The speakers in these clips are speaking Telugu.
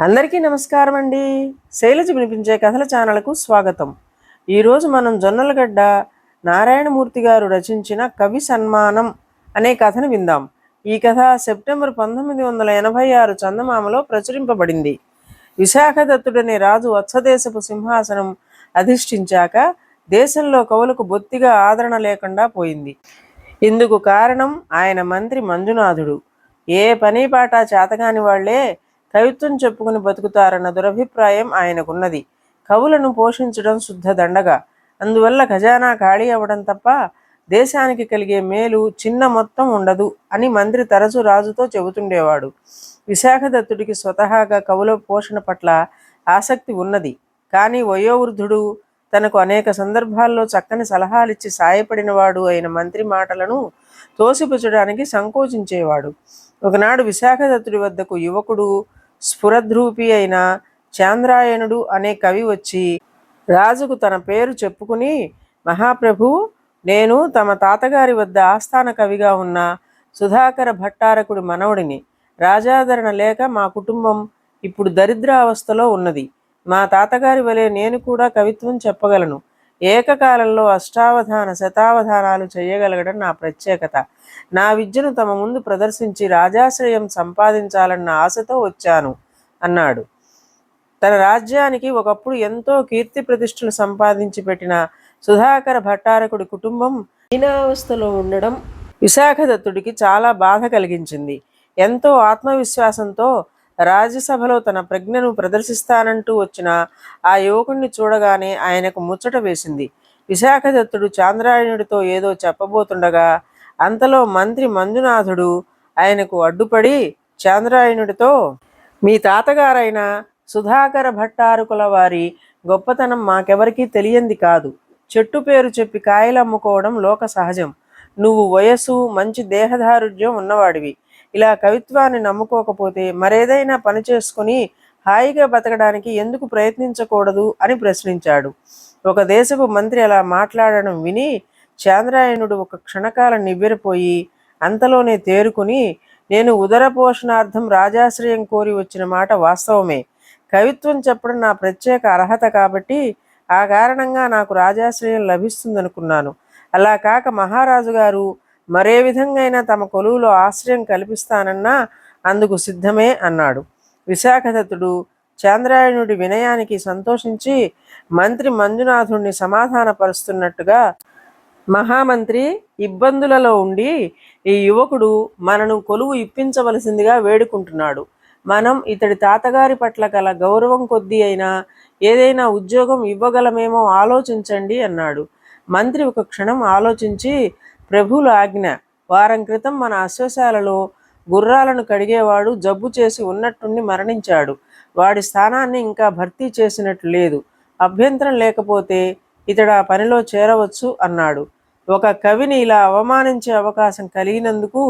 అందరికీ నమస్కారం అండి. శైలజ వినిపించే కథల ఛానల్కు స్వాగతం. ఈరోజు మనం జొన్నలగడ్డ నారాయణమూర్తి గారు రచించిన కవి సన్మానం అనే కథను విందాం. ఈ కథ సెప్టెంబర్ పంతొమ్మిది వందల ఎనభై ఆరు చందమామలో ప్రచురింపబడింది. విశాఖదత్తుడనే రాజు వత్సదేశపు సింహాసనం అధిష్ఠించాక దేశంలో కవులకు బొత్తిగా ఆదరణ లేకుండా పోయింది. ఇందుకు కారణం ఆయన మంత్రి మంజునాథుడు. ఏ పని పాట చేతగాని వాళ్ళే కవిత్వం చెప్పుకుని బతుకుతారన్న దురభిప్రాయం ఆయనకున్నది. కవులను పోషించడం శుద్ధ దండగా. అందువల్ల ఖజానా ఖాళీ అవ్వడం తప్ప దేశానికి కలిగే మేలు చిన్న మొత్తం ఉండదు అని మంత్రి తరచు రాజుతో చెబుతుండేవాడు. విశాఖదత్తుడికి స్వతహాగా కవుల పోషణ పట్ల ఆసక్తి ఉన్నది. కానీ వయోవృద్ధుడు తనకు అనేక సందర్భాల్లో చక్కని సలహాలిచ్చి సాయపడినవాడు అయిన మంత్రి మాటలను తోసిపుచ్చడానికి సంకోచించేవాడు. ఒకనాడు విశాఖదత్తుడి వద్దకు యువకుడు స్ఫురద్రూపి అయిన చాంద్రాయణుడు అనే కవి వచ్చి రాజుకు తన పేరు చెప్పుకుని మహాప్రభు నేను తమ తాతగారి వద్ద ఆస్థాన కవిగా ఉన్న సుధాకర భట్టారకుడి మనవడిని. రాజాదరణ లేక మా కుటుంబం ఇప్పుడు దరిద్రావస్థలో ఉన్నది. మా తాతగారి వలె నేను కూడా కవిత్వం చెప్పగలను. ఏకకాలంలో అష్టావధాన శతావధానాలు చేయగలగడం నా ప్రత్యేకత. నా విద్యను తమ ముందు ప్రదర్శించి రాజాశ్రయం సంపాదించాలన్న ఆశతో వచ్చాను అన్నాడు. తన రాజ్యానికి ఒకప్పుడు ఎంతో కీర్తి ప్రతిష్టలు సంపాదించి పెట్టిన సుధాకర భట్టారకుడి కుటుంబం హీనావస్థలో ఉండడం విశాఖదత్తుడికి చాలా బాధ కలిగించింది. ఎంతో ఆత్మవిశ్వాసంతో రాజ్యసభలో తన ప్రజ్ఞను ప్రదర్శిస్తానంటూ వచ్చిన ఆ యువకుణ్ణి చూడగానే ఆయనకు ముచ్చట వేసింది. విశాఖదత్తుడు చాంద్రాయణుడితో ఏదో చెప్పబోతుండగా అంతలో మంత్రి మంజునాథుడు ఆయనకు అడ్డుపడి చాంద్రాయణుడితో మీ తాతగారైన సుధాకర భట్టారుకుల వారి గొప్పతనం మాకెవరికీ తెలియంది కాదు. చెట్టు పేరు చెప్పి కాయలు అమ్ముకోవడం లోక సహజం. నువ్వు వయస్సు మంచి దేహదారుఢ్యం ఉన్నవాడివి. ఇలా కవిత్వాన్ని నమ్ముకోకపోతే మరేదైనా పని చేసుకుని హాయిగా బతకడానికి ఎందుకు ప్రయత్నించకూడదు అని ప్రశ్నించాడు. ఒక దేశపు మంత్రి అలా మాట్లాడడం విని చాంద్రాయణుడు ఒక క్షణకాలం నివ్వెరపోయి అంతలోనే తేరుకుని నేను ఉదర పోషణార్థం రాజాశ్రయం కోరి వచ్చిన మాట వాస్తవమే. కవిత్వం చెప్పడం నా ప్రత్యేక అర్హత కాబట్టి ఆ కారణంగా నాకు రాజాశ్రయం లభిస్తుందనుకున్నాను. అలా కాక మహారాజు గారు మరే విధంగా తమ కొలువులో ఆశ్రయం కల్పిస్తానన్నా అందుకు సిద్ధమే అన్నాడు. విశాఖదత్తుడు చాంద్రాయణుడి వినయానికి సంతోషించి మంత్రి మంజునాథుణ్ణి సమాధానపరుస్తున్నట్టుగా మహామంత్రి ఇబ్బందులలో ఉండి ఈ యువకుడు మనను కొలువు ఇప్పించవలసిందిగా వేడుకుంటున్నాడు. మనం ఇతడి తాతగారి పట్ల గల గౌరవం కొద్దీ అయినా ఏదైనా ఉద్యోగం ఇవ్వగలమేమో ఆలోచించండి అన్నాడు. మంత్రి ఒక క్షణం ఆలోచించి ప్రభువుల ఆజ్ఞ. వారం క్రితం మన అశ్వశాలలో గుర్రాలను కడిగేవాడు జబ్బు చేసి ఉన్నట్టుండి మరణించాడు. వాడి స్థానాన్ని ఇంకా భర్తీ చేసినట్లు లేదు. అభ్యంతరం లేకపోతే ఇతడు ఆ పనిలో చేరవచ్చు అన్నాడు. ఒక కవిని ఇలా అవమానించే అవకాశం కలిగినందుకు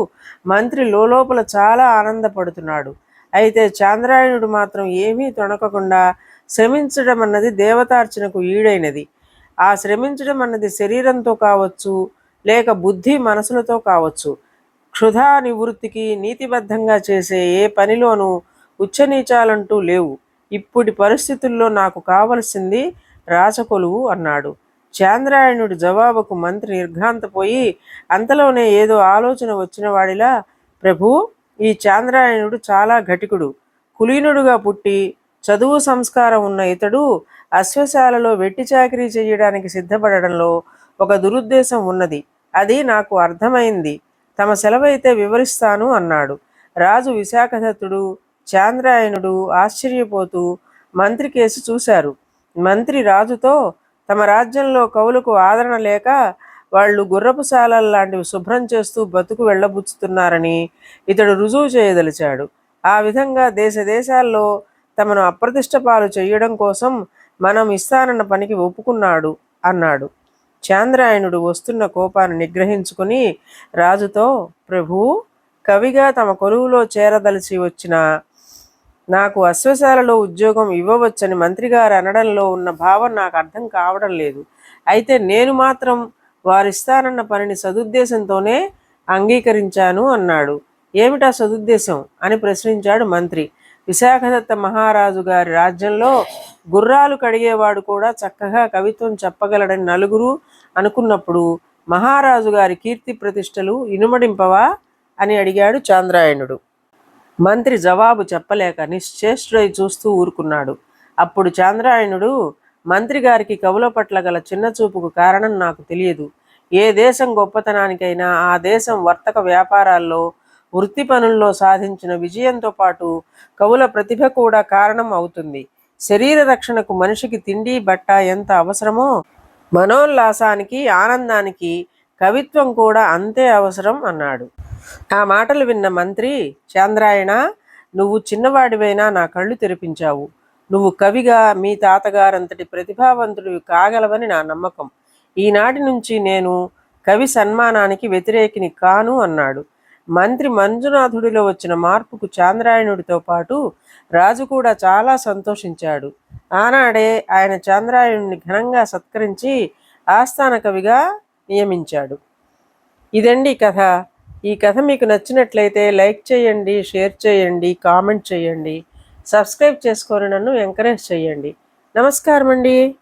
మంత్రి లోపల చాలా ఆనందపడుతున్నాడు. అయితే చాంద్రాయణుడు మాత్రం ఏమీ తొణకకుండా శ్రమించడం అన్నది దేవతార్చనకు ఈడైనది. ఆ శ్రమించడం అన్నది శరీరంతో కావచ్చు లేక బుద్ధి మనసులతో కావచ్చు. క్షుధా నివృత్తికి నీతిబద్ధంగా చేసే ఏ పనిలోనూ ఉచ్చనీచాలంటూ లేవు. ఇప్పటి పరిస్థితుల్లో నాకు కావలసింది రాచకొలువు అన్నాడు. చాంద్రాయణుడి జవాబుకు మంత్రి నిర్ఘాంతపోయి అంతలోనే ఏదో ఆలోచన వచ్చిన వాడిలా ప్రభు ఈ చాంద్రాయణుడు చాలా ఘటికుడు. కులీనుడుగా పుట్టి చదువు సంస్కారం ఉన్న ఇతడు అశ్వశాలలో వెట్టి చాకరీ చేయడానికి సిద్ధపడడంలో ఒక దురుద్దేశం ఉన్నది. అది నాకు అర్థమైంది. తమ సెలవైతే వివరిస్తాను అన్నాడు. రాజు విశాఖదత్తుడు చాంద్రాయణుడు ఆశ్చర్యపోతూ మంత్రి కేసు చూశారు. మంత్రి రాజుతో తమ రాజ్యంలో కవులకు ఆదరణ లేక వాళ్ళు గుర్రపు లాంటివి శుభ్రం చేస్తూ బతుకు వెళ్ళబుచ్చుతున్నారని ఇతడు రుజువు చేయదలిచాడు. ఆ విధంగా దేశ దేశాల్లో తమను అప్రతిష్ట పాలు చేయడం కోసం మనం ఇస్తానన్న పనికి ఒప్పుకున్నాడు అన్నాడు. చాంద్రాయణుడు వస్తున్న కోపాన్ని నిగ్రహించుకుని రాజుతో ప్రభు కవిగా తమ కొలువులో చేరదలిచి వచ్చిన నాకు అశ్వశాలలో ఉద్యోగం ఇవ్వవచ్చని మంత్రిగారు అనడంలో ఉన్న భావం నాకు అర్థం కావడం లేదు. అయితే నేను మాత్రం వారిస్తానన్న పనిని సదుద్దేశంతోనే అంగీకరించాను అన్నాడు. ఏమిటా సదుద్దేశం? అని ప్రశ్నించాడు మంత్రి. విశాఖదత్త మహారాజు గారి రాజ్యంలో గుర్రాలు కడిగేవాడు కూడా చక్కగా కవిత్వం చెప్పగలడని నలుగురు అనుకున్నప్పుడు మహారాజు గారి కీర్తి ప్రతిష్టలు ఇనుమడింపవా అని అడిగాడు చాంద్రాయణుడు. మంత్రి జవాబు చెప్పలేక నిశ్చేష్టుడై చూస్తూ ఊరుకున్నాడు. అప్పుడు చాంద్రాయణుడు మంత్రి గారికి కవుల పట్ల గల చిన్న చూపుకు కారణం నాకు తెలియదు. ఏ దేశం గొప్పతనానికైనా ఆ దేశం వర్తక వ్యాపారాల్లో వృత్తి పనుల్లో సాధించిన విజయంతో పాటు కవుల ప్రతిభ కూడా కారణం అవుతుంది. శరీర రక్షణకు మనిషికి తిండి బట్ట ఎంత అవసరమో మనోల్లాసానికి ఆనందానికి కవిత్వం కూడా అంతే అవసరం అన్నాడు. ఆ మాటలు విన్న మంత్రి చాంద్రాయణ నువ్వు చిన్నవాడివైనా నా కళ్ళు తెరిపించావు. నువ్వు కవిగా మీ తాతగారంతటి ప్రతిభావంతుడివి కాగలవని నా నమ్మకం. ఈనాటి నుంచి నేను కవి సన్మానానికి వ్యతిరేకిని కాను అన్నాడు. మంత్రి మంజునాథుడిలో వచ్చిన మార్పుకు చాంద్రాయణుడితో పాటు రాజు కూడా చాలా సంతోషించాడు. ఆనాడే ఆయన చాంద్రాయణుడిని ఘనంగా సత్కరించి ఆస్థాన కవిగా నియమించాడు. ఇదండి కథ. ఈ కథ మీకు నచ్చినట్లయితే లైక్ చేయండి షేర్ చేయండి కామెంట్ చేయండి. సబ్స్క్రైబ్ చేసుకొని నన్ను ఎంకరేజ్ చేయండి. నమస్కారం అండి